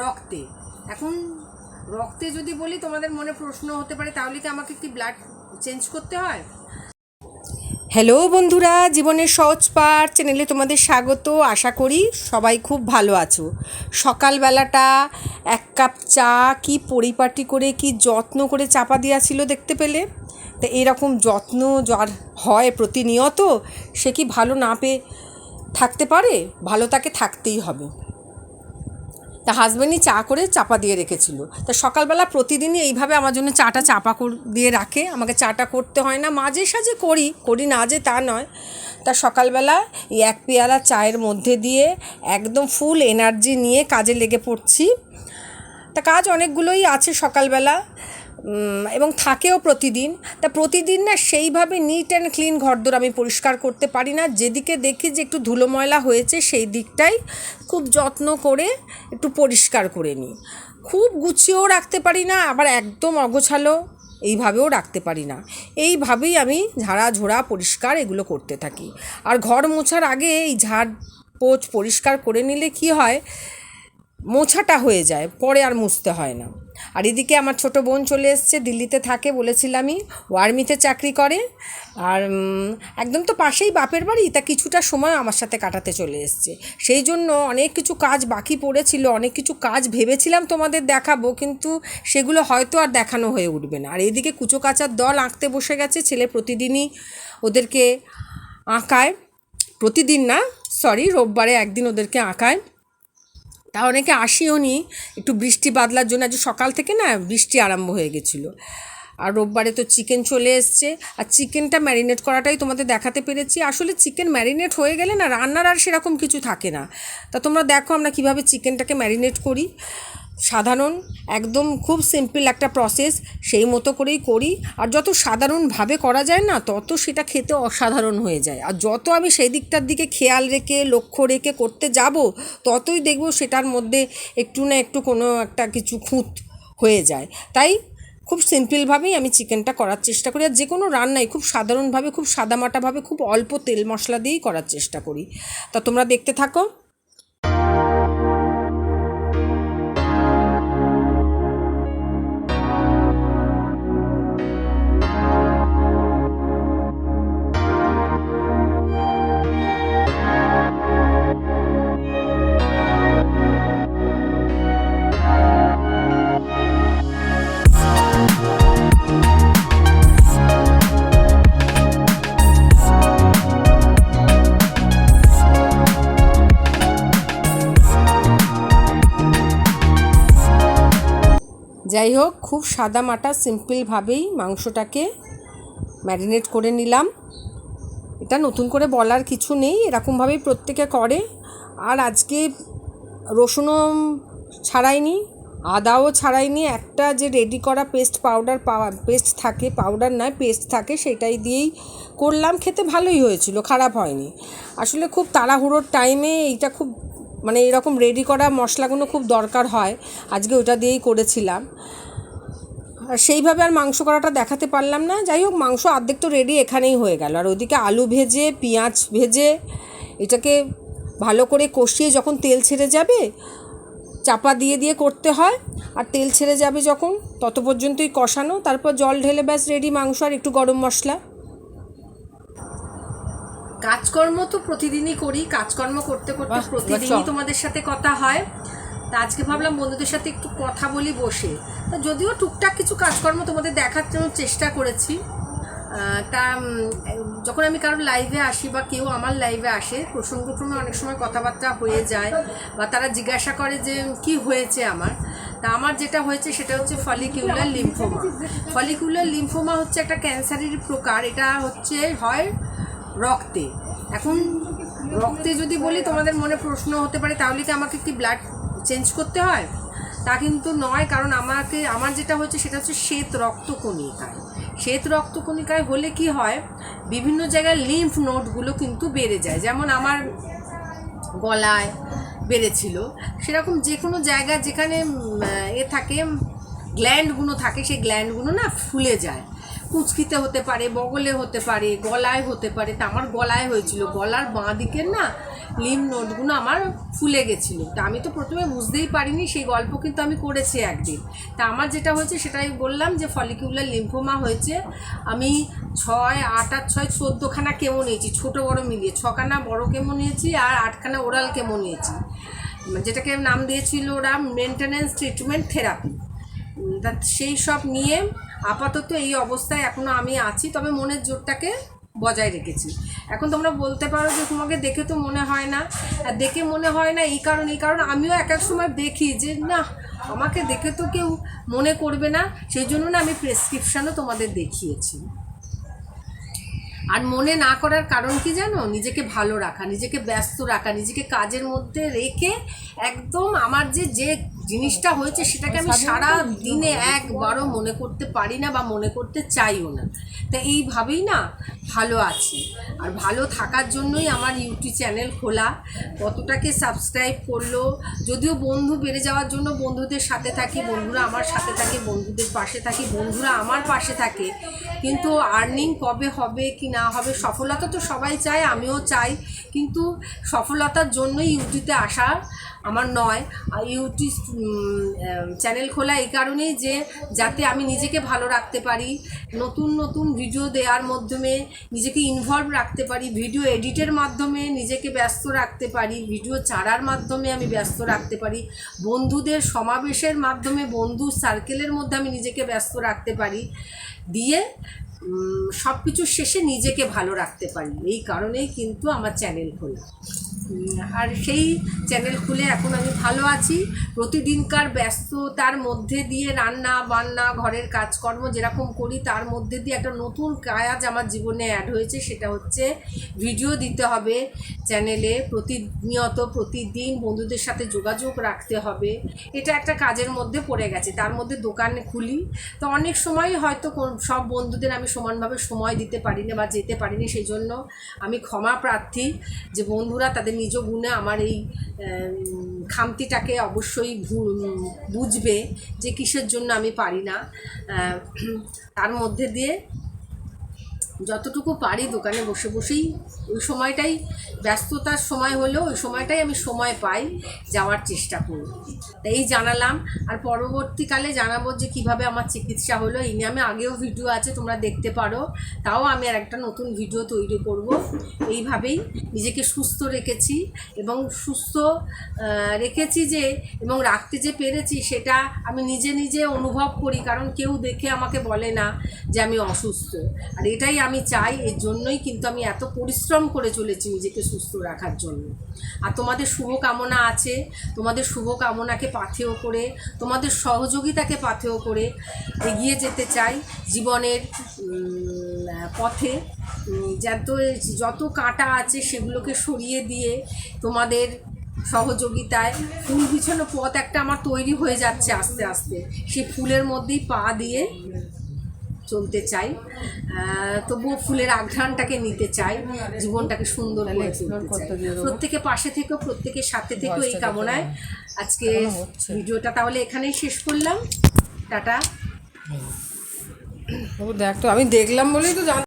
রক্তে। এখন রক্তে যদি বলি তোমাদের মনে প্রশ্ন হতে পারে, তাহলে কি আমাকে কি ব্লাড চেঞ্জ করতে হয়? হ্যালো বন্ধুরা, জীবনের সহজ পাঠ চ্যানেলে তোমাদের স্বাগত। আশা করি সবাই খুব ভালো আছো। সকালবেলাটা এক কাপ চা, কি পরিপাটি করে, কি যত্ন করে চাপা দেওয়া ছিল দেখতে পেলে? তো এরকম যত্ন যার হয় প্রতিনিয়ত, সে কি ভালো না পেয়ে থাকতে পারে? ভালো তাকে থাকতেই হবে। তা হাজব্যান্ডই চা করে চাপা দিয়ে রেখেছিল। তা সকালবেলা প্রতিদিনই এইভাবে আমার জন্য চাটা চাপা দিয়ে রাখে। আমাকে চাটা করতে হয় না, মাঝে সাঝে করি করি না যে তা নয়। তা সকালবেলা এই এক পেয়ালা চায়ের মধ্যে দিয়ে একদম ফুল এনার্জি নিয়ে কাজে লেগে পড়ছি। তা কাজ অনেকগুলোই আছে সকালবেলা এবং থাকেও প্রতিদিন। তা প্রতিদিন না সেইভাবে নিট অ্যান্ড ক্লিন ঘরদোর আমি পরিষ্কার করতে পারি না। যেদিকে দেখি যে একটু ধুলো ময়লা হয়েছে সেই দিকটাই খুব যত্ন করে একটু পরিষ্কার করে নিই। খুব গুছিয়েও রাখতে পারি না, আবার একদম অগোছালো এইভাবেও রাখতে পারি না। এইভাবেই আমি ঝাড়া ঝোড়া পরিষ্কার এগুলো করতে থাকি। আর ঘর মোছার আগে এই ঝাড় পোছ পরিষ্কার করে নিলে কি হয়? মোছাটা হয়ে যায়, পরে আর মুছতে হয় না। আর এদিকে আমার ছোট বোন চলে এসছে, দিল্লিতে থাকে বলেছিলামই ও আর্মিতে চাকরি করে। আর একদম তো পাশেই বাপের বাড়ি, তা কিছুটা সময় আমার সাথে কাটাতে চলে এসছে। সেই জন্য অনেক কিছু কাজ বাকি পড়েছিল, অনেক কিছু কাজ ভেবেছিলাম তোমাদের দেখাবো, কিন্তু সেগুলো হয়তো আর দেখানো হয়ে উঠবে না। আর এদিকে কুচো কাচার দল আঁকতে বসে গেছে, ছেলে প্রতিদিনই ওদেরকে আঁকায়। প্রতিদিন না সরি রোববারে একদিন ওদেরকে আঁকায়। তা অনেকে আসিও নি। একটু বৃষ্টি বাদলার জন্য আজ সকাল থেকে না বৃষ্টি আরম্ভ হয়ে গেছিল। আর রোববারে তো চিকেন চলে এসছে। আর চিকেনটা ম্যারিনেট করাটাই তোমাদের দেখাতে পেরেছি। আসলে চিকেন ম্যারিনেট হয়ে গেলে না রান্নার আর সেরকম কিছু থাকে না। তা তোমরা দেখো আমরা কীভাবে চিকেনটাকে ম্যারিনেট করি। সাধারণ, একদম খুব সিম্পল একটা প্রসেস সেই মতো করেই করি। আর যত সাধারণভাবে করা যায় না, তত সেটা খেতে অসাধারণ হয়ে যায়। আর যত আমি সেই দিকটার দিকে খেয়াল রেখে, লক্ষ্য রেখে করতে যাব, ততই দেখব সেটার মধ্যে একটু না একটু কোনো একটা কিছু খুঁত হয়ে যায়। তাই খুব সিম্পলভাবেই আমি চিকেনটা করার চেষ্টা করি। আর যে কোনো রান্নাই খুব সাধারণভাবে, খুব সাদামাটাভাবে, খুব অল্প তেল মশলা দিয়েই করার চেষ্টা করি। তা তোমরা দেখতে থাকো। যাই হোক খুব সাদা মাটা সিম্পলভাবেই মাংসটাকে ম্যারিনেট করে নিলাম। এটা নতুন করে বলার কিছু নেই এরকমভাবেই প্রত্যেকে করে। আর আজকে রসুনও ছাড়াইনি, আদাও ছাড়াইনি, একটা যে রেডি করা পেস্ট পাউডার পেস্ট থাকে পাউডার নয় পেস্ট থাকে, সেটাই দিয়েই করলাম। খেতে ভালোই হয়েছিল, খারাপ হয়নি। আসলে খুব তাড়াহুড়োর টাইমে এইটা খুব মানে এরকম রেডি করা মশলাগুলো খুব দরকার হয়। আজকে ওটা দিয়েই করেছিলাম। আর সেইভাবে আর মাংস করাটা দেখাতে পারলাম না। যাই হোক, মাংস অর্ধেক তো রেডি এখানেই হয়ে গেল। আর ওদিকে আলু ভেজে, পেঁয়াজ ভেজে, এটাকে ভালো করে কষিয়ে যখন তেল ছেড়ে যাবে, চাপা দিয়ে দিয়ে করতে হয়। আর তেল ছেড়ে যাবে যখন, তত পর্যন্তই কষানো। তারপর জল ঢেলে ব্যাস রেডি মাংস আর একটু গরম মশলা। কাজকর্ম তো প্রতিদিনই করি কাজকর্ম করতে করতে প্রতিদিনই তোমাদের সাথে কথা হয়। তা আজকে ভাবলাম বন্ধুদের সাথে একটু কথা বলি বসে। তা যদিও টুকটাক কিছু কাজকর্ম তোমাদের দেখার জন্য চেষ্টা করেছি। তা যখন আমি কারোর লাইভে আসি বা কেউ আমার লাইভে আসে প্রসঙ্গক্রমে অনেক সময় কথাবার্তা হয়ে যায় বা তারা জিজ্ঞাসা করে যে কি হয়েছে আমার? তা আমার যেটা হয়েছে সেটা হচ্ছে ফলিকিউলার লিম্ফোমা ফলিকিউলার লিম্ফোমা হচ্ছে একটা ক্যান্সারের প্রকার। এটা হচ্ছে হয় রক্তে। এখন রক্তে যদি বলি, তোমাদের মনে প্রশ্ন হতে পারে, তাহলে কি আমাকে কি ব্লাড চেঞ্জ করতে হয়? তা কিন্তু নয়, কারণ আমাকে, আমার যেটা হচ্ছে সেটা হচ্ছে শ্বেত রক্তকণিকায়। শ্বেত রক্তকণিকায় হলে কি হয়? বিভিন্ন জায়গায় লিম্ফ নোটগুলো কিন্তু বেড়ে যায়। যেমন আমার গলায় বেড়েছিল। সেরকম যে কোনো জায়গা যেখানে এ থাকে গ্ল্যান্ডগুলো থাকে, সেই গ্ল্যান্ডগুলো না ফুলে যায়। কুচকিতে হতে পারে, বগলে হতে পারে, গলায় হতে পারে, তা আমার গলায় হয়েছিল। গলার বাঁ দিকের না লিম নোটগুলো আমার ফুলে গেছিল। তা আমি তো প্রথমে বুঝতেই পারিনি, সেই গল্প কিন্তু আমি করেছি একদিন। তা আমার যেটা হয়েছে সেটাই বললাম যে ফলিকিউলার লিম্ফোমা হয়েছে। আমি ছয়, আট আট ছয় চোদ্দোখানা কেমো নিয়েছি, ছোটো বড় মিলিয়ে। ছখানা বড় কেমো নিয়েছি আর আটখানা ওরাল কেমো নিয়েছি। যেটাকে নাম দিয়েছিল ওরা মেনটেন্যান্স ট্রিটমেন্ট থেরাপি সেই সব নিয়ে আপাতত এই অবস্থায় এখনও আমি আছি, তবে মনের জোরটাকে বজায় রেখেছি। এখন তোমরা বলতে পারো যে তোমাকে দেখে তো মনে হয় না। দেখে মনে হয় না এই কারণ এই কারণ আমিও এক এক সময় দেখি যে না, আমাকে দেখে তো কেউ মনে করবে না। সেই জন্য না আমি প্রেসক্রিপশানও তোমাদের দেখিয়েছি। আর মনে না করার কারণ কি জানো? নিজেকে ভালো রাখা, নিজেকে ব্যস্ত রাখা, নিজেকে কাজের মধ্যে রেখে একদম আমার যে যে জিনিসটা হয়েছে সেটাকে আমি সারা দিনে একবারও মনে করতে পারি না বা মনে করতে চাইও না। তা এইভাবেই না ভালো আছি। আর ভালো থাকার জন্যই আমার ইউটিউব চ্যানেল খোলা। কতটাকে সাবস্ক্রাইব করল যদিও বন্ধু বেড়ে যাওয়ার জন্য বন্ধুদের সাথে থাকি বন্ধুরা আমার সাথে থাকে বন্ধুদের পাশে থাকি বন্ধুরা আমার পাশে থাকে। কিন্তু আর্নিং কবে হবে কি না হবে সফলতা তো সবাই চায় আমিও চাই। কিন্তু সফলতার জন্যই ইউটিউবে আসা আমার নয় ইউটিউব চ্যানেল খোলা এই কারণেই যে যাতে আমি নিজেকে ভালো রাখতে পারি, নতুন নতুন ভিডিও দেওয়ার মাধ্যমে নিজেকে ইনভলভ রাখতে পারি ভিডিও এডিটের মাধ্যমে নিজেকে ব্যস্ত রাখতে পারি ভিডিও চাড়ার মাধ্যমে আমি ব্যস্ত রাখতে পারি, বন্ধুদের সমাবেশের মাধ্যমে বন্ধু সার্কেলের মধ্যে আমি নিজেকে ব্যস্ত রাখতে পারি, দিয়ে সব কিছুর শেষে নিজেকে ভালো রাখতে পারি। এই কারণেই কিন্তু আমার চ্যানেল খোলা। আর সেই চ্যানেল খুলে এখন আমি ভালো আছি। প্রতিদিনকার ব্যস্ততার মধ্যে দিয়ে রান্না, বান্না, ঘরের কাজকর্ম যেরকম করি, তার মধ্যে দিয়ে একটা নতুন কাজ আমার জীবনে অ্যাড হয়েছে, সেটা হচ্ছে ভিডিও দিতে হবে। চ্যানেলে প্রতিনিয়ত, প্রতিদিন বন্ধুদের সাথে যোগাযোগ রাখতে হবে। এটা একটা কাজের মধ্যে পড়ে গেছে। তার মধ্যে দোকান খুলি। তো অনেক সময় হয়তো সব বন্ধুদের আমি সমানভাবে সময় দিতে পারি না বা যেতে পারিনি সেই জন্য আমি ক্ষমা প্রার্থী যে বন্ধুরা তাদের নিজ গুণে আমার এই খামতিটাকে অবশ্যই বুঝবে যে কিসের জন্য আমি পারি না। তার মধ্যে দিয়ে যতটুকু পারি দোকানে বসে বসেই, ওই সময়টাই, ব্যস্ততার সময় হলেও ওই সময়টাই আমি সময় পাই যাওয়ার চেষ্টা করি। এই জানালাম, আর পরবর্তীকালে জানাব যে কীভাবে আমার চিকিৎসা হলো। এই নিয়ে আমি আগেও ভিডিও আছে, তোমরা দেখতে পারো। তাও আমি আর একটা নতুন ভিডিও তৈরি করব। এইভাবেই নিজেকে সুস্থ রেখেছি এবং সুস্থ রেখেছি যে, এবং রাখতে যে পেরেছি সেটা আমি নিজে নিজে অনুভব করি। কারণ কেউ দেখে আমাকে বলে না যে আমি অসুস্থ। আর এটাই আমি চাই, এর জন্যই কিন্তু আমি এত পরিশ্রম করে চলেছি নিজেকে সুস্থ রাখার জন্য। আর তোমাদের শুভকামনা আছে, তোমাদের শুভকামনাকে পাথেয় করে, তোমাদের সহযোগিতাকে পাথেয় করে এগিয়ে যেতে চাই জীবনের পথে। যত যত কাঁটা আছে সেগুলোকে সরিয়ে দিয়ে তোমাদের সহযোগিতায় ফুল বিছানো পথ একটা আমার তৈরি হয়ে যাচ্ছে আস্তে আস্তে। সেই ফুলের মধ্যেই পা দিয়ে চলতে চাই। তবুও ফুলের আঘ্রাণটাকে নিতে চাই জীবনটাকে সুন্দর করে তুলতে চাই। প্রত্যেকে পাশে থেকেও প্রত্যেকের সাথে থেকেও এই কামনায়। আজকে ভিডিওটা তাহলে এখানেই শেষ করলাম। টাটা। দেখ তো আমি দেখলাম বলেই তো জান